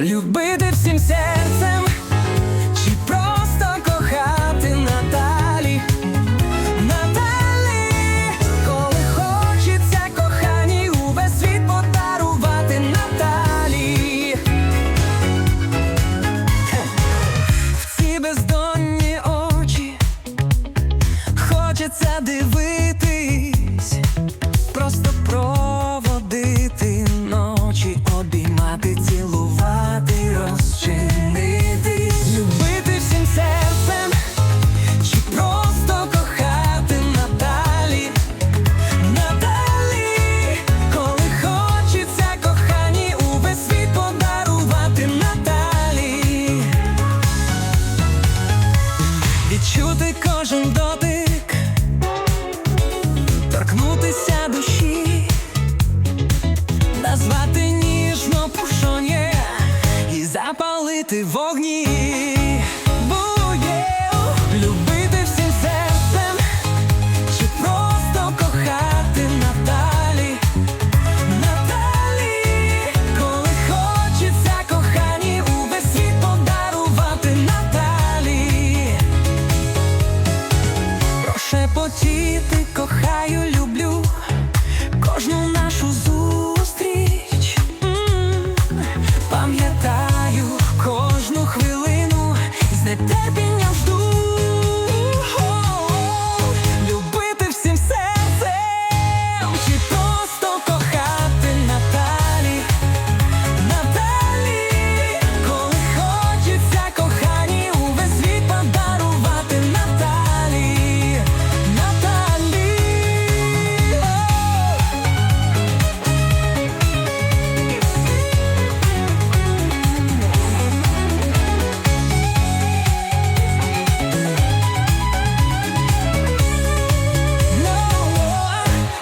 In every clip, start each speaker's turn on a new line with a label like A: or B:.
A: Любити всім серцем чи просто кохати Наталі, Наталі, коли хочеться коханій увесь світ подарувати Наталі. В ці бездонні очі хочеться дивитись, Відчути кожен дотик, торкнутися душі, назвати ніжно пушоє і запалити вогні. Пам'ятаю кожну хвилину. З нетерпінням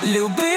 A: little bit